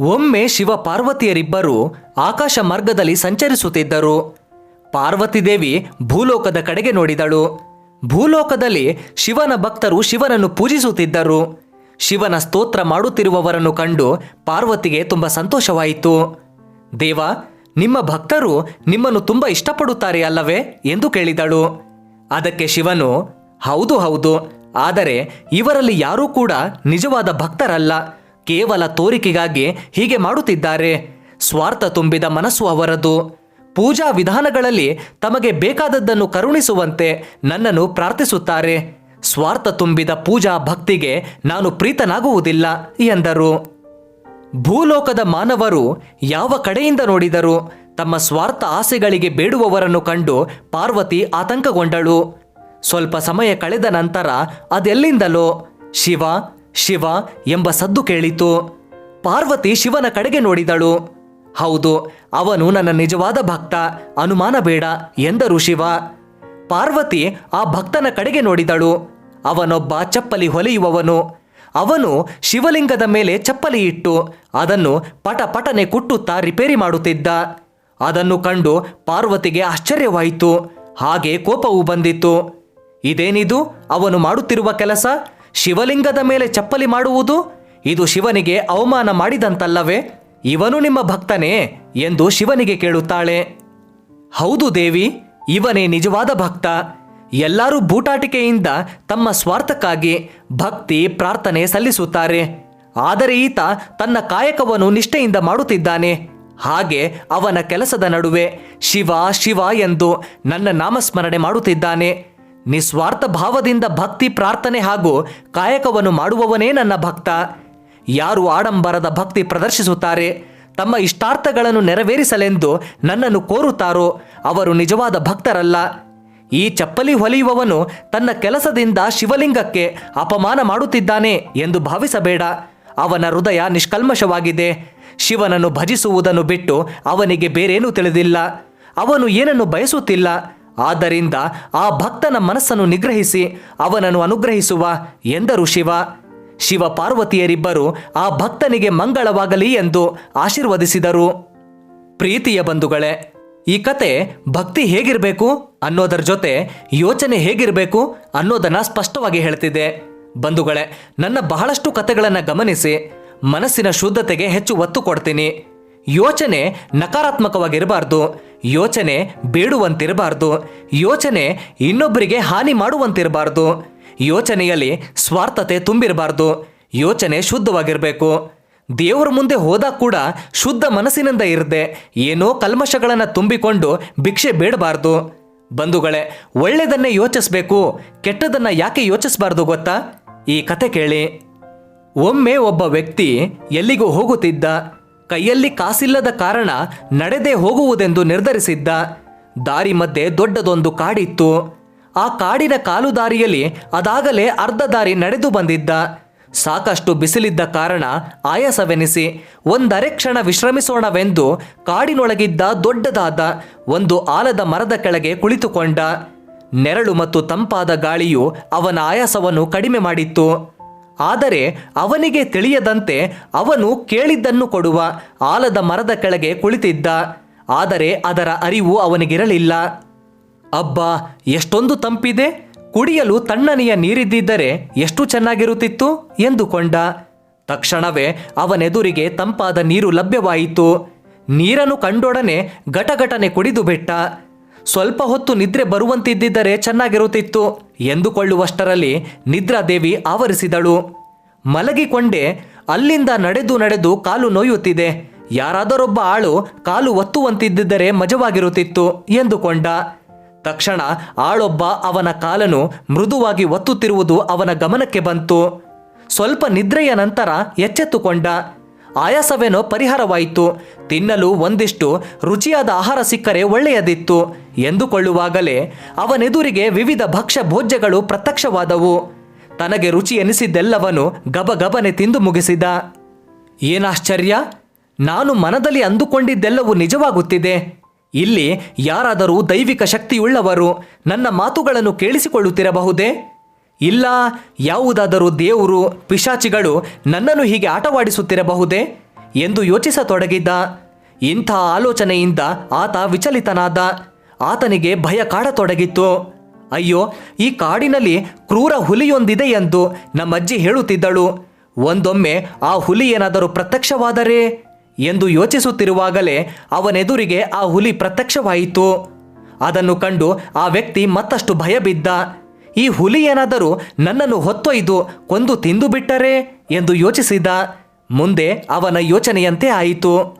ಒಮ್ಮೆ ಶಿವ ಪಾರ್ವತಿಯರಿಬ್ಬರು ಆಕಾಶ ಮಾರ್ಗದಲ್ಲಿ ಸಂಚರಿಸುತ್ತಿದ್ದರು. ಪಾರ್ವತಿ ದೇವಿ ಭೂಲೋಕದ ಕಡೆಗೆ ನೋಡಿದಳು. ಭೂಲೋಕದಲ್ಲಿ ಶಿವನ ಭಕ್ತರು ಶಿವನನ್ನು ಪೂಜಿಸುತ್ತಿದ್ದರು. ಶಿವನ ಸ್ತೋತ್ರ ಮಾಡುತ್ತಿರುವವರನ್ನು ಕಂಡು ಪಾರ್ವತಿಗೆ ತುಂಬ ಸಂತೋಷವಾಯಿತು. ದೇವ, ನಿಮ್ಮ ಭಕ್ತರು ನಿಮ್ಮನ್ನು ತುಂಬ ಇಷ್ಟಪಡುತ್ತಾರೆ ಅಲ್ಲವೇ ಎಂದು ಕೇಳಿದಳು. ಅದಕ್ಕೆ ಶಿವನು, ಹೌದು ಹೌದು, ಆದರೆ ಇವರಲ್ಲಿ ಯಾರೂ ಕೂಡ ನಿಜವಾದ ಭಕ್ತರಲ್ಲ. ಕೇವಲ ತೋರಿಕೆಗಾಗಿ ಹೀಗೆ ಮಾಡುತ್ತಿದ್ದಾರೆ. ಸ್ವಾರ್ಥ ತುಂಬಿದ ಮನಸ್ಸು ಅವರದು. ಪೂಜಾ ವಿಧಾನಗಳಲ್ಲಿ ತಮಗೆ ಬೇಕಾದದ್ದನ್ನು ಕರುಣಿಸುವಂತೆ ನನ್ನನ್ನು ಪ್ರಾರ್ಥಿಸುತ್ತಾರೆ. ಸ್ವಾರ್ಥ ತುಂಬಿದ ಪೂಜಾ ಭಕ್ತಿಗೆ ನಾನು ಪ್ರೀತನಾಗುವುದಿಲ್ಲ, ಎಂದರು. ಭೂಲೋಕದ ಮಾನವರು ಯಾವ ಕಡೆಯಿಂದ ನೋಡಿದರು? ತಮ್ಮ ಸ್ವಾರ್ಥ ಆಸೆಗಳಿಗೆ ಬೇಡುವವರನ್ನು ಕಂಡು ಪಾರ್ವತಿ ಆತಂಕಗೊಂಡಳು. ಸ್ವಲ್ಪ ಸಮಯ ಕಳೆದ ನಂತರ ಅದೆಲ್ಲಿಂದಲೋ, ಶಿವ ಶಿವ ಎಂಬ ಸದ್ದು ಕೇಳಿತು. ಪಾರ್ವತಿ ಶಿವನ ಕಡೆಗೆ ನೋಡಿದಳು. ಹೌದು, ಅವನು ನನ್ನ ನಿಜವಾದ ಭಕ್ತ, ಅನುಮಾನ ಬೇಡ ಎಂದರು ಶಿವ. ಪಾರ್ವತಿ ಆ ಭಕ್ತನ ಕಡೆಗೆ ನೋಡಿದಳು. ಅವನೊಬ್ಬ ಚಪ್ಪಲಿ ಹೊಲೆಯುವವನು. ಅವನು ಶಿವಲಿಂಗದ ಮೇಲೆ ಚಪ್ಪಲಿ ಇಟ್ಟು ಅದನ್ನು ಪಟ ಪಟನೆ ಕುಟ್ಟುತ್ತಾ ರಿಪೇರಿ ಮಾಡುತ್ತಿದ್ದ. ಅದನ್ನು ಕಂಡು ಪಾರ್ವತಿಗೆ ಆಶ್ಚರ್ಯವಾಯಿತು. ಹಾಗೆ ಕೋಪವು ಬಂದಿತ್ತು. ಇದೇನಿದು? ಅವನು ಮಾಡುತ್ತಿರುವ ಕೆಲಸ? ಶಿವಲಿಂಗದ ಮೇಲೆ ಚಪ್ಪಲಿ ಮಾಡುವುದು? ಇದು ಶಿವನಿಗೆ ಅವಮಾನ ಮಾಡಿದಂತಲ್ಲವೇ? ಇವನು ನಿಮ್ಮ ಭಕ್ತನೇ ಎಂದು ಶಿವನಿಗೆ ಕೇಳುತ್ತಾಳೆ. ಹೌದು ದೇವಿ, ಇವನೇ ನಿಜವಾದ ಭಕ್ತ. ಎಲ್ಲರೂ ಬೂಟಾಟಿಕೆಯಿಂದ ತಮ್ಮ ಸ್ವಾರ್ಥಕ್ಕಾಗಿ ಭಕ್ತಿ, ಪ್ರಾರ್ಥನೆ ಸಲ್ಲಿಸುತ್ತಾರೆ. ಆದರೆ ಈತ ತನ್ನ ಕಾಯಕವನ್ನು ನಿಷ್ಠೆಯಿಂದ ಮಾಡುತ್ತಿದ್ದಾನೆ. ಹಾಗೆ ಅವನ ಕೆಲಸದ ನಡುವೆ ಶಿವ ಶಿವ ಎಂದು ನನ್ನ ನಾಮಸ್ಮರಣೆ ಮಾಡುತ್ತಿದ್ದಾನೆ. ನಿಸ್ವಾರ್ಥ ಭಾವದಿಂದ ಭಕ್ತಿ, ಪ್ರಾರ್ಥನೆ ಹಾಗೂ ಕಾಯಕವನ್ನು ಮಾಡುವವನೇ ನನ್ನ ಭಕ್ತ. ಯಾರು ಆಡಂಬರದ ಭಕ್ತಿ ಪ್ರದರ್ಶಿಸುತ್ತಾರೆ, ತಮ್ಮ ಇಷ್ಟಾರ್ಥಗಳನ್ನು ನೆರವೇರಿಸಲೆಂದು ನನ್ನನ್ನು ಕೋರುತ್ತಾರೋ, ಅವರು ನಿಜವಾದ ಭಕ್ತರಲ್ಲ. ಈ ಚಪ್ಪಲಿ ಹೊಲಿಯುವವನು ತನ್ನ ಕೆಲಸದಿಂದ ಶಿವಲಿಂಗಕ್ಕೆ ಅಪಮಾನ ಮಾಡುತ್ತಿದ್ದಾನೆ ಎಂದು ಭಾವಿಸಬೇಡ. ಅವನ ಹೃದಯ ನಿಷ್ಕಲ್ಮಶವಾಗಿದೆ. ಶಿವನನ್ನು ಭಜಿಸುವುದನ್ನು ಬಿಟ್ಟು ಅವನಿಗೆ ಬೇರೇನೂ ತಿಳಿದಿಲ್ಲ. ಅವನು ಏನನ್ನು ಬಯಸುತ್ತಿಲ್ಲ. ಆದ್ದರಿಂದ ಆ ಭಕ್ತನ ಮನಸ್ಸನ್ನು ನಿಗ್ರಹಿಸಿ ಅವನನ್ನು ಅನುಗ್ರಹಿಸುವ ಎಂದರು ಶಿವ. ಶಿವ ಪಾರ್ವತಿಯರಿಬ್ಬರು ಆ ಭಕ್ತನಿಗೆ ಮಂಗಳವಾಗಲಿ ಎಂದು ಆಶೀರ್ವದಿಸಿದರು. ಪ್ರೀತಿಯ ಬಂಧುಗಳೇ, ಈ ಕತೆ ಭಕ್ತಿ ಹೇಗಿರಬೇಕು ಅನ್ನೋದರ ಜೊತೆ ಯೋಚನೆ ಹೇಗಿರಬೇಕು ಅನ್ನೋದನ್ನು ಸ್ಪಷ್ಟವಾಗಿ ಹೇಳ್ತಿದೆ. ಬಂಧುಗಳೇ, ನನ್ನ ಬಹಳಷ್ಟು ಕತೆಗಳನ್ನು ಗಮನಿಸಿ ಮನಸ್ಸಿನ ಶುದ್ಧತೆಗೆ ಹೆಚ್ಚು ಒತ್ತು ಕೊಡ್ತೀನಿ. ಯೋಚನೆ ನಕಾರಾತ್ಮಕವಾಗಿರಬಾರ್ದು. ಯೋಚನೆ ಬೇಡುವಂತಿರಬಾರ್ದು. ಯೋಚನೆ ಇನ್ನೊಬ್ಬರಿಗೆ ಹಾನಿ ಮಾಡುವಂತಿರಬಾರ್ದು. ಯೋಚನೆಯಲ್ಲಿ ಸ್ವಾರ್ಥತೆ ತುಂಬಿರಬಾರ್ದು. ಯೋಚನೆ ಶುದ್ಧವಾಗಿರಬೇಕು. ದೇವರ ಮುಂದೆ ಹೋದಾಗ ಕೂಡ ಶುದ್ಧ ಮನಸ್ಸಿನಿಂದ ಇರದೆ ಏನೋ ಕಲ್ಮಶಗಳನ್ನು ತುಂಬಿಕೊಂಡು ಭಿಕ್ಷೆ ಬೇಡಬಾರ್ದು. ಬಂಧುಗಳೇ, ಒಳ್ಳೆಯದನ್ನೇ ಯೋಚಿಸ್ಬೇಕು. ಕೆಟ್ಟದನ್ನು ಯಾಕೆ ಯೋಚಿಸಬಾರ್ದು ಗೊತ್ತಾ? ಈ ಕತೆ ಕೇಳಿ. ಒಮ್ಮೆ ಒಬ್ಬ ವ್ಯಕ್ತಿ ಎಲ್ಲಿಗೂ ಹೋಗುತ್ತಿದ್ದ. ಕೈಯಲ್ಲಿ ಕಾಸಿಲ್ಲದ ಕಾರಣ ನಡೆದೇ ಹೋಗುವುದೆಂದು ನಿರ್ಧರಿಸಿದ್ದ. ದಾರಿ ಮಧ್ಯೆ ದೊಡ್ಡದೊಂದು ಕಾಡಿತ್ತು. ಆ ಕಾಡಿನ ಕಾಲು ದಾರಿಯಲ್ಲಿ ಅದಾಗಲೇ ಅರ್ಧ ದಾರಿ ನಡೆದು ಬಂದಿದ್ದ. ಸಾಕಷ್ಟು ಬಿಸಿಲಿದ್ದ ಕಾರಣ ಆಯಾಸವೆನಿಸಿ ಒಂದರೆ ಕ್ಷಣ ವಿಶ್ರಮಿಸೋಣವೆಂದು ಕಾಡಿನೊಳಗಿದ್ದ ದೊಡ್ಡದಾದ ಒಂದು ಆಲದ ಮರದ ಕೆಳಗೆ ಕುಳಿತುಕೊಂಡ. ನೆರಳು ಮತ್ತು ತಂಪಾದ ಗಾಳಿಯು ಅವನ ಆಯಾಸವನ್ನು ಕಡಿಮೆ ಮಾಡಿತ್ತು. ಆದರೆ ಅವನಿಗೆ ತಿಳಿಯದಂತೆ ಅವನು ಕೇಳಿದ್ದನ್ನು ಕೊಡುವ ಆಲದ ಮರದ ಕೆಳಗೆ ಕುಳಿತಿದ್ದ. ಆದರೆ ಅದರ ಅರಿವು ಅವನಿಗಿರಲಿಲ್ಲ. ಅಬ್ಬಾ, ಎಷ್ಟೊಂದು ತಂಪಿದೆ. ಕುಡಿಯಲು ತಣ್ಣನೆಯ ನೀರಿದ್ದಿದ್ದರೆ ಎಷ್ಟು ಚೆನ್ನಾಗಿರುತ್ತಿತ್ತು ಎಂದುಕೊಂಡ. ತಕ್ಷಣವೇ ಅವನೆದುರಿಗೆ ತಂಪಾದ ನೀರು ಲಭ್ಯವಾಯಿತು. ನೀರನ್ನು ಕಂಡೊಡನೆ ಘಟಘಟನೆ ಕುಡಿದು ಬಿಟ್ಟ. ಸ್ವಲ್ಪ ಹೊತ್ತು ನಿದ್ರೆ ಬರುವಂತಿದ್ದರೆ ಚೆನ್ನಾಗಿರುತ್ತಿತ್ತು. ಎಂದುಕೊಳ್ಳುವಷ್ಟರಲ್ಲಿ ನಿದ್ರಾದೇವಿ ಆವರಿಸಿದಳು. ಮಲಗಿಕೊಂಡೆ, ಅಲ್ಲಿಂದ ನಡೆದು ನಡೆದು ಕಾಲು ನೋಯುತ್ತಿದೆ. ಯಾರಾದರೊಬ್ಬ ಆಳು ಕಾಲು ಒತ್ತುವಂತಿದ್ದರೆ ಮಜವಾಗಿರುತ್ತಿತ್ತು ಎಂದುಕೊಂಡ. ತಕ್ಷಣ ಆಳೊಬ್ಬ ಅವನ ಕಾಲನ್ನು ಮೃದುವಾಗಿ ಒತ್ತುತ್ತಿರುವುದು ಅವನ ಗಮನಕ್ಕೆ ಬಂತು. ಸ್ವಲ್ಪ ನಿದ್ರೆಯ ನಂತರ ಎಚ್ಚೆತ್ತುಕೊಂಡ. ಆಯಾಸವೇನೋ ಪರಿಹಾರವಾಯಿತು. ತಿನ್ನಲು ಒಂದಿಷ್ಟು ರುಚಿಯಾದ ಆಹಾರ ಸಿಕ್ಕರೆ ಒಳ್ಳೆಯದಿತ್ತು. ಎಂದುಕೊಳ್ಳುವಾಗಲೇ ಅವನೆದುರಿಗೆ ವಿವಿಧ ಭಕ್ಷ್ಯ ಭೋಜ್ಯಗಳು ಪ್ರತ್ಯಕ್ಷವಾದವು. ತನಗೆ ರುಚಿ ಎನಿಸಿದ್ದೆಲ್ಲವನು ಗಬಗಬನೆ ತಿಂದು ಮುಗಿಸಿದ. ಏನಾಶ್ಚರ್ಯ! ನಾನು ಮನದಲ್ಲಿ ಅಂದುಕೊಂಡಿದ್ದೆಲ್ಲವೂ ನಿಜವಾಗುತ್ತಿದೆ. ಇಲ್ಲಿ ಯಾರಾದರೂ ದೈವಿಕ ಶಕ್ತಿಯುಳ್ಳವರು ನನ್ನ ಮಾತುಗಳನ್ನು ಕೇಳಿಸಿಕೊಳ್ಳುತ್ತಿರಬಹುದೇ? ಇಲ್ಲ, ಯಾವುದಾದರೂ ದೇವರು ಪಿಶಾಚಿಗಳು ನನ್ನನ್ನು ಹೀಗೆ ಆಟವಾಡಿಸುತ್ತಿರಬಹುದೇ ಎಂದು ಯೋಚಿಸತೊಡಗಿದ್ದ ಇಂಥ ಆಲೋಚನೆಯಿಂದ ಆತ ವಿಚಲಿತನಾದ. ಆತನಿಗೆ ಭಯ ಕಾಡತೊಡಗಿತ್ತು. ಅಯ್ಯೋ, ಈ ಕಾಡಿನಲ್ಲಿ ಕ್ರೂರ ಹುಲಿಯೊಂದಿದೆ ಎಂದು ನಮ್ಮಜ್ಜಿ ಹೇಳುತ್ತಿದ್ದಳು. ಒಂದೊಮ್ಮೆ ಆ ಹುಲಿ ಏನಾದರೂ ಪ್ರತ್ಯಕ್ಷವಾದರೆ ಎಂದು ಯೋಚಿಸುತ್ತಿರುವಾಗಲೇ ಅವನೆದುರಿಗೆ ಆ ಹುಲಿ ಪ್ರತ್ಯಕ್ಷವಾಯಿತು. ಅದನ್ನು ಕಂಡು ಆ ವ್ಯಕ್ತಿ ಮತ್ತಷ್ಟು ಭಯ ಬಿದ್ದ ಈ ಹುಲಿ ಏನಾದರೂ ನನ್ನನ್ನು ಹೊತ್ತೊಯ್ದು ಕೊಂದು ತಿಂದು ಬಿಟ್ಟರೆ ಎಂದು ಯೋಚಿಸಿದ ಮುಂದೆ ಅವನ ಯೋಚನೆಯಂತೆ ಆಯಿತು.